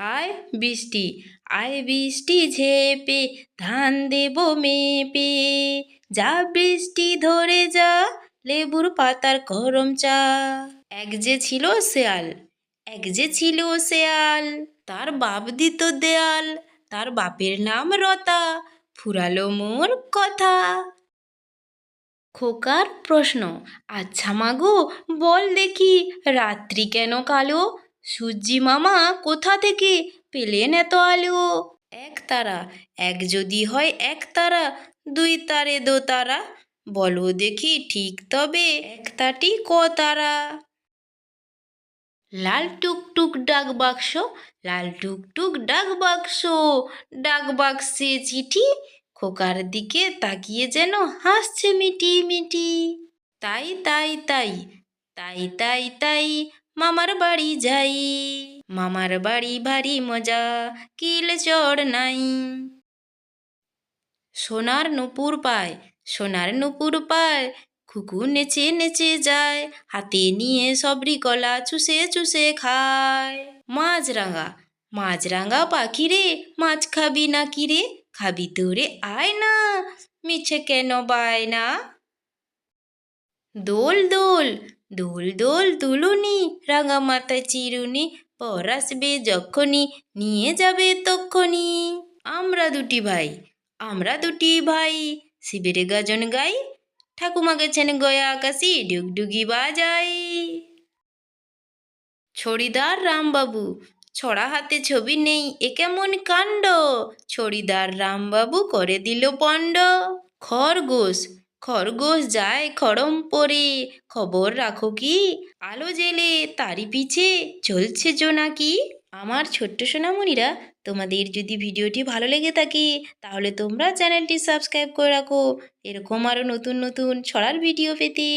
আয় বৃষ্টি আয় বৃষ্টি ঝেপে ধান দেব মেপে। যা বৃষ্টি ধরে যা, লেবুর পাতার গরম চা। এক যে ছিল শেয়াল, এক যে ছিল শেয়াল, তার বাপ দিত দেয়াল, তার বাপের নাম রতা, ফুরালো মোর কথা। খোকার প্রশ্ন আচ্ছা মাগো, বল দেখি, রাত্রি কেন কালো? সূর্যি মামা কোথা থেকে পেলেন এত আলো? এক তারা, এক যদি হয় এক তারা, দুই তারে দো তারা, বলো দেখি ঠিক তবে এক তাটি ক তারা? লাল টুকটুক ডাক বাক্স, লাল টুকটুক ডাক বাক্স, ডাক বাক্সে চিঠি, খোকার দিকে তাকিয়ে যেন হাসছে মিটি মিটি। তাই তাই তাই তাই তাই তাই মামার বাড়ি যাই। মামার বাড়ি ভারী মজা, কিল চড় নাই। সোনার নুপুর পায়, সোনার নুপুর পায়, খুকু নেচে নেচে যায়, হাতে নিয়ে সবরি কলা চুষে চুষে খায়। মাছরাঙা মাছরাঙা পাখি রে, মাছ খাবি না কি রে? খাবি তোরে আয় না মিছে কেন বায় না দোল দোল দোল দোল দুলুনি রাঙা মাথায় চিরুনি পর আসবে যখনই নিয়ে যাবে তক্ষণি আমরা দুটি ভাই আমরা দুটি ভাই শিবের গাজন গাই ঠাকুমা গেছেন গয়া আকাশি ডুগডুগি বাজাই ছড়িদার রামবাবু ছড়া হাতে ছবি নেই এ কেমন কাণ্ড ছড়িদার রামবাবু করে দিল পণ্ড খরগোশ খরগোশ যায় খড়ম পরে। খবর রাখো কি? আলো জেলে, তারি পিছে চলছে জো নাকি? আমার ছোট্ট সোনামণিরা, তোমাদের যদি ভিডিওটি ভালো লেগে থাকে, তাহলে তোমরা চ্যানেলটি সাবস্ক্রাইব করে রাখো। এরকম আরও নতুন নতুন ছড়ার ভিডিও পেতে।